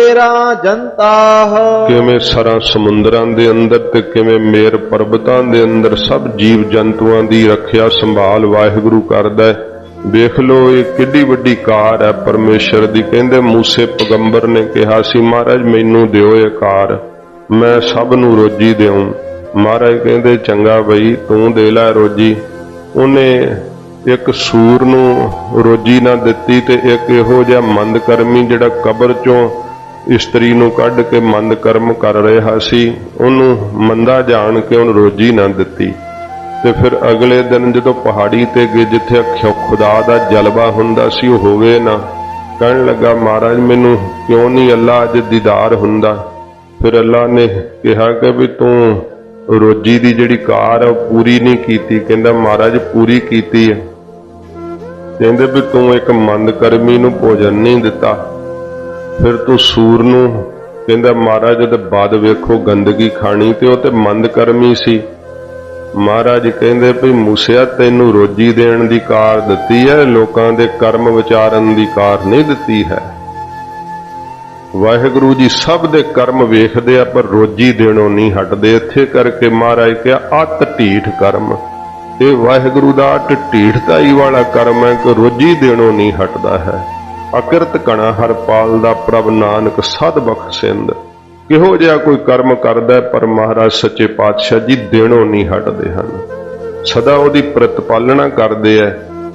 ਤੇਰਾ ਜਨਤਾਹ ਕਿਵੇਂ ਸਰਾਂ ਸਮੁੰਦਰਾਂ ਦੇ ਅੰਦਰ ਤੇ ਕਿਵੇਂ ਮੇਰ ਪਰਬਤਾਂ ਦੇ ਅੰਦਰ ਸਭ ਜੀਵ ਜੰਤੂਆਂ ਦੀ ਰੱਖਿਆ ਸੰਭਾਲ ਵਾਹਿਗੁਰੂ ਕਰਦਾ ਹੈ। ਵੇਖ ਲੋ ਇਹ ਕਿੱਡੀ ਵੱਡੀ ਕਾਰ ਹੈ। ਪਰਮੇਸ਼ਰ ਦੀ ਕਹਿੰਦੇ ਮੂਸੇ ਪਗੰਬਰ ਨੇ ਕਿਹਾ ਸੀ, ਮਹਾਰਾਜ, ਮੈਨੂੰ ਦਿਓ ਇਹ ਕਾਰ। ਮੈਂ ਸਭ ਨੂੰ ਰੋਜੀ ਦੇਉ। ਮਹਾਰਾਜ ਕਹਿੰਦੇ, ਚੰਗਾ ਬਈ, ਤੂੰ ਦੇ ਲੈ ਰੋਜੀ। ਉਹਨੇ ਇੱਕ ਸੂਰ ਨੂੰ ਰੋਜੀ ਨਾ ਦਿੱਤੀ ਤੇ ਇੱਕ ਇਹੋ ਜਿਹਾ ਮੰਦ ਕਰਮੀ ਜਿਹੜਾ ਕਬਰ ਚੋਂ ਇਸਤਰੀ ਨੂੰ ਕੱਢ ਕੇ ਮੰਦ ਕਰਮ ਕਰ ਰਿਹਾ ਸੀ, ਉਹਨੂੰ ਮੰਦਾ ਜਾਣ ਕੇ ਉਹਨੂੰ ਰੋਜੀ ਨਾ ਦਿੱਤੀ। ਤੇ ਫਿਰ ਅਗਲੇ ਦਿਨ ਜਦੋਂ ਪਹਾੜੀ ਤੇ ਗਏ, ਜਿੱਥੇ ਖੁਦਾ ਦਾ ਜਲਵਾ ਹੁੰਦਾ ਸੀ, ਉਹ ਹੋਵੇ ਨਾ, ਕਹਿਣ ਲੱਗਾ, ਮਹਾਰਾਜ, ਮੈਨੂੰ ਕਿਉਂ ਨਹੀਂ ਅੱਲਾ ਅੱਜ ਦੀਦਾਰ ਹੁੰਦਾ? ਫਿਰ ਅੱਲਾ ਨੇ ਕਿਹਾ ਕਿ ਵੀ ਤੂੰ ਰੋਜੀ ਦੀ ਜਿਹੜੀ ਕਾਰ ਹੈ ਉਹ ਪੂਰੀ ਨਹੀਂ ਕੀਤੀ। ਕਹਿੰਦਾ, ਮਹਾਰਾਜ, ਪੂਰੀ ਕੀਤੀ ਹੈ। ਕਹਿੰਦੇ ਵੀ ਤੂੰ ਇੱਕ ਮੰਦ ਕਰਮੀ ਨੂੰ ਭੋਜਨ ਨਹੀਂ ਦਿੱਤਾ। ਫਿਰ ਤੂੰ ਸੂਰ ਨੂੰ ਕਹਿੰਦਾ, ਮਹਾਰਾਜ ਤੇ ਬਾਦ ਵੇਖੋ ਗੰਦਗੀ ਖਾਣੀ ਤੇ ਉਹ ਤੇ ਮੰਦ ਕਰਮੀ ਸੀ। ਮਹਾਰਾਜ ਕਹਿੰਦੇ ਵੀ, ਮੂਸਿਆ, ਤੈਨੂੰ ਰੋਜੀ ਦੇਣ ਦੀ ਕਾਰ ਦਿੱਤੀ ਹੈ, ਲੋਕਾਂ ਦੇ ਕਰਮ ਵਿਚਾਰਨ ਦੀ ਕਾਰ ਨਹੀਂ ਦਿੱਤੀ ਹੈ। ਵਾਹਿਗੁਰੂ ਜੀ ਸਭ ਦੇ ਕਰਮ ਵੇਖਦੇ ਆ, ਪਰ ਰੋਜੀ ਦੇਣੋਂ ਨਹੀਂ ਹਟਦੇ। ਇੱਥੇ ਕਰਕੇ ਮਹਾਰਾਜ ਕਿਹਾ, ਅਤ ਢੀਠ ਕਰਮ। ਇਹ ਵਾਹਿਗੁਰੂ ਦਾ ਅਟ ਢੀਠਤਾਈ ਵਾਲਾ ਕਰਮ ਹੈ ਕਿ ਰੋਜੀ ਦੇਣੋਂ ਨਹੀਂ ਹਟਦਾ ਹੈ। ਅਕਿਰਤ ਕਣਾ ਹਰ ਦਾ ਪ੍ਰਭ ਨਾਨਕ ਸਦ ਬਖਸ਼ਿੰਦ ਕਿਹੋ ਜਿਹਾ ਕੋਈ ਕਰਮ ਕਰਦਾ ਪਰ ਮਹਾਰਾਜ ਸੱਚੇ ਪਾਤਸ਼ਾਹ ਜੀ ਦੇਣੋਂ ਨਹੀਂ ਹਟਦੇ ਹਨ। ਸਦਾ ਉਹਦੀ ਪ੍ਰਤਪਾਲਣਾ ਕਰਦੇ ਐ।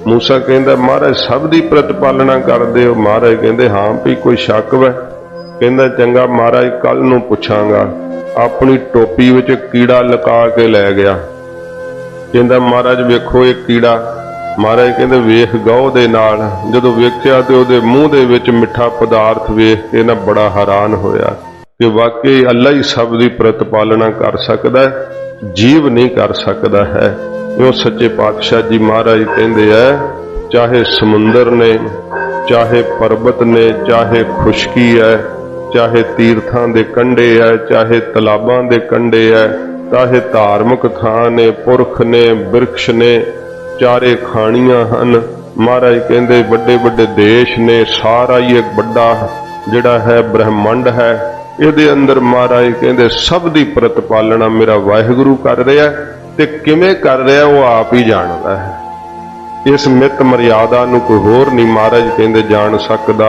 ਮੂਸਾ ਕਹਿੰਦਾ, ਮਹਾਰਾਜ, ਸਭ ਦੀ ਪ੍ਰਤਪਾਲਣਾ ਕਰਦੇ ਹੋ? ਮਹਾਰਾਜ ਕਹਿੰਦੇ, ਹਾਂ ਵੀ ਕੋਈ ਸ਼ੱਕ ਵੈ? ਕਹਿੰਦਾ, ਚੰਗਾ ਮਹਾਰਾਜ, ਕੱਲ ਨੂੰ ਪੁੱਛਾਂਗਾ। ਆਪਣੀ ਟੋਪੀ ਵਿੱਚ ਕੀੜਾ ਲਗਾ ਕੇ ਲੈ ਗਿਆ। ਕਹਿੰਦਾ, ਮਹਾਰਾਜ, ਵੇਖੋ ਇਹ ਕੀੜਾ ਮਹਾਰਾਜ ਕਹਿੰਦੇ, ਵੇਖ ਗਾਉ ਦੇ ਨਾਲ, ਜਦੋਂ ਵੇਖਿਆ ਤੇ ਉਹਦੇ ਮੂੰਹ ਦੇ ਵਿੱਚ ਮਿੱਠਾ ਪਦਾਰਥ ਵੇਖ ਕੇ ਨਾ ਬੜਾ ਹੈਰਾਨ ਹੋਇਆ ਕਿ ਵਾਕਈ ਅੱਲਾ ਹੀ ਸਭ ਦੀ ਪ੍ਰਤਪਾਲਣਾ ਕਰ ਸਕਦਾ ਹੈ, ਜੀਵ ਨਹੀਂ ਕਰ ਸਕਦਾ ਹੈ। ਉਹ ਸੱਚੇ ਪਾਤਸ਼ਾਹ ਜੀ ਮਹਾਰਾਜ ਕਹਿੰਦੇ ਐ ਚਾਹੇ ਸਮੁੰਦਰ ਨੇ, ਚਾਹੇ ਪਰਬਤ ਨੇ, ਚਾਹੇ ਖੁਸ਼ਕੀ ਹੈ, ਚਾਹੇ ਤੀਰਥਾਂ ਦੇ ਕੰਢੇ ਹੈ, ਚਾਹੇ ਤਲਾਬਾਂ ਦੇ ਕੰਢੇ ਹੈ, ਚਾਹੇ ਧਾਰਮਿਕ ਥਾਂ ਨੇ, ਪੁਰਖ ਨੇ, ਬਿਰਖ ਨੇ ਚਾਰੇ ਖਾਣੀਆਂ ਹਨ। ਮਹਾਰਾਜ ਕਹਿੰਦੇ, ਵੱਡੇ ਵੱਡੇ ਦੇਸ਼ ਨੇ, ਸਾਰਾ ਹੀ ਇੱਕ ਵੱਡਾ ਜਿਹੜਾ ਹੈ ਬ੍ਰਹਿਮੰਡ ਹੈ। ਇਹਦੇ ਅੰਦਰ ਮਹਾਰਾਜ ਕਹਿੰਦੇ, ਸਭ ਦੀ ਪ੍ਰਤਪਾਲਣਾ ਮੇਰਾ ਵਾਹਿਗੁਰੂ ਕਰ ਰਿਹਾ ਤੇ ਕਿਵੇਂ ਕਰ ਰਿਹਾ, ਉਹ ਆਪ ਹੀ ਜਾਣਦਾ ਹੈ। ਇਸ ਮਿਤ ਮਰਿਆਦਾ ਨੂੰ ਕੋਈ ਹੋਰ ਨਹੀਂ ਮਹਾਰਾਜ ਕਹਿੰਦੇ, ਜਾਣ ਸਕਦਾ।